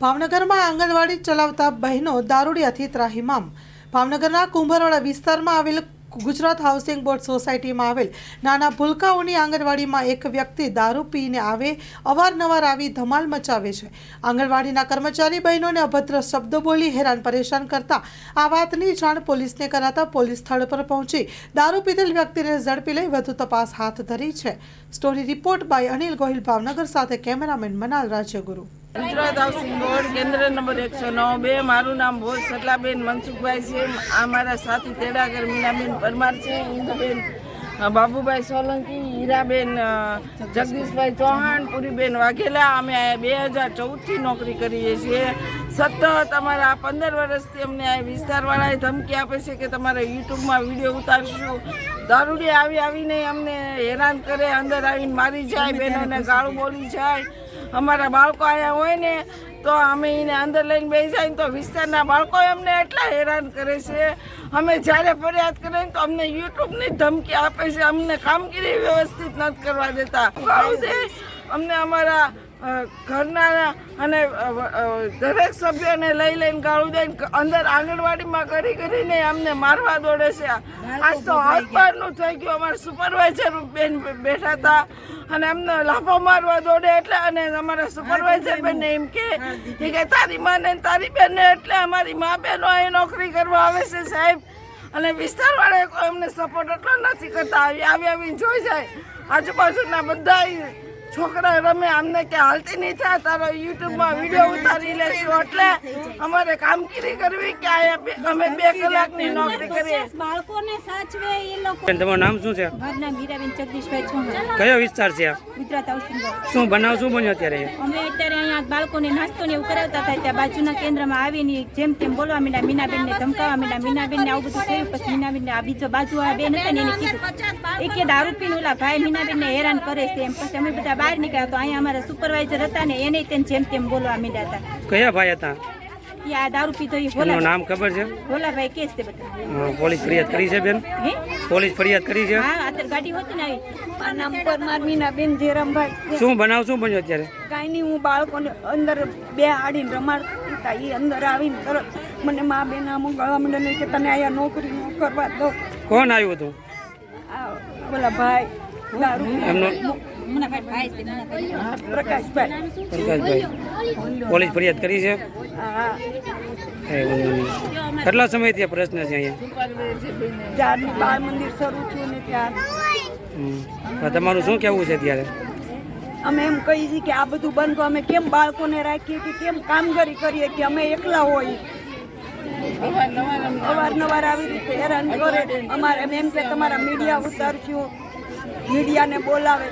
ભાવનગરમાં આંગણવાડી ચલાવતા બહેનો દારૂડિયાથી ત્રાહિમામ. ભાવનગરના કુંભરવાડા વિસ્તારમાં આવેલ ગુજરાત હાઉસિંગ બોર્ડ સોસાયટીમાં આવેલ નાના ભૂલકાઓની આંગણવાડીમાં એક વ્યક્તિ દારૂ પીને આવે, અવારનવાર આવી ધમાલ મચાવે છે. આંગણવાડીના કર્મચારી બહેનોને અભદ્ર શબ્દો બોલી હેરાન પરેશાન કરતા આ વાતની જાણ પોલીસને કરાતા પોલીસ સ્થળ પર પહોંચી દારૂ પીધેલ વ્યક્તિને ઝડપી લઈ વધુ તપાસ હાથ ધરી છે. Story report by Anil Gohil, Bhavnagar સાથે cameraman Manal Rajyaguru. Gujarat housing board કેન્દ્ર નંબર એકસો નવ બે. મારું નામ ભોજ સટલાબેન મનસુખભાઈ છે. આ મારા સાથી તેડાગર મીનાબેન પરમાર છે. ઇન્દુબેન બાબુભાઈ સોલંકી હીરાબેન જગદીશભાઈ ચૌહાણ પુરીબેન વાઘેલા. અમે બે હજાર ચૌદથી નોકરી કરીએ છીએ. સતત અમારા પંદર વર્ષથી અમને આ વિસ્તારવાળાએ ધમકી આપે છે કે તમારે યુટ્યુબમાં વીડિયો ઉતારશું. દારૂડી આવી આવીને અમને હેરાન કરે અંદર આવીને મારી જાય બહેનોને ગાળું બોલી જાય. અમારા બાળકો અહીંયા હોય ને તો અમે એને અંદર લઈને બેસી જાય તો વિસ્તારના બાળકો અમને એટલા હેરાન કરે છે. અમે જ્યારે ફરિયાદ કરીએ તો અમને યુટ્યુબની ધમકી આપે છે. અમને કામગીરી વ્યવસ્થિત નથી કરવા દેતા. અમને અમારા ઘરના અને દરેક સભ્યોને લઈ લઈને ગાળું દઈને અંદર આંગણવાડીમાં કરી કરીને અમને મારવા દોડે છે. આજ તો હદબારનું થઈ ગયું. અમારા સુપરવાઇઝર બેન બેઠા હતા. અને અમને લાફો મારવા દોડે એટલે અને અમારા સુપરવાઇઝર બેન એમ કે કે તારી માને ને તારી બેનને એટલે અમારી મા બેનો અહીં નોકરી કરવા આવે છે સાહેબ. અને વિસ્તારવાળા કોઈ અમને સપોર્ટ એટલો નથી કરતા. આવી આવી આવીને જોઈ જાય. આજુબાજુના બધા છોકરા રમે અમને કે હાલતી નહીં થાય તારો યુટ્યુબમાં વીડિયો ઉતારી લેશું. એટલે અમારે કામગીરી કરવી કે અમે બે કલાકની નોકરી કરીએ. બાળકોને સાચવે એ લોકો. તમારું નામ શું છે? મારું નામ હીરાબેન જગદીશભાઈ ચૌહાણ કયો વિસ્તાર છે ગુજરાત હાઉસિંગ શું બનાવ શું બન્યો અત્યારે? અમે અત્યારે અહીંયા બાળકોને નાસ્તો ને એવું કરાવતા હતા ત્યાં બાજુના કેન્દ્રમાં આવીને જેમ તેમ બોલવા મીના મીનાબેનને ધમકાવા મીના મીનાબેનને આવું બધું થયું પછી મીનાબેનને આ બીજો બાજુ આ બેન હતા ને એને કીધું. એ કે દારૂ પીને ઓલા ભાઈ મીનાબેનને હેરાન કરે છે એમ. પછી અમે બધા બહાર નીકળ્યા તો અહીંયા અમારા સુપરવાઇઝર હતા ને એને તેમ જેમ તેમ બોલવા માંડ્યા હતા. કયા ભાઈ હતા? એ આ દારૂ પીધો એ ભોલા નામ ખબર છે? ભોલાભાઈ કેસ છે બધા. પોલીસ ફરિયાદ કરી છે બેન? હે? પોલીસ ફરિયાદ કરી છે? હા અત્યારે ગાડી હોતી ને આવી. નામ પરમાર મીનાબેન જેરમભાઈ શું બનાવ શું બન્યો અત્યારે? કાંઈ નહીં હું બાળકોને અંદર બે આડીને રમાડતી હતા એ અંદર આવીને તરત મને મા બેન આમ ગળવા માંડે કે તને અહીંયા નોકરી ન કરવા દો. કોણ આવ્યું હતું? આ પેલા ભાઈ દારૂ. એમનો પ્રકાશભાઈ. પ્રકાશભાઈ પોલીસ ફરિયાદ કરી છે? કેટલા સમયથી આ પ્રશ્ન છે અહીંયા? મંદિર શરૂ થયું ને ત્યાર. હવે તમારું શું કહેવું છે અત્યારે? અમે એમ કહીએ છીએ કે આ બધું બંધ. અમે કેમ બાળકોને રાખીએ કે કેમ કામગીરી કરીએ કે અમે એકલા હોઈએ અવારનવાર આવી રીતે હેરાન કરે. અમારે એમ કે તમારા મીડિયા ઉતારશું મીડિયાને બોલાવે.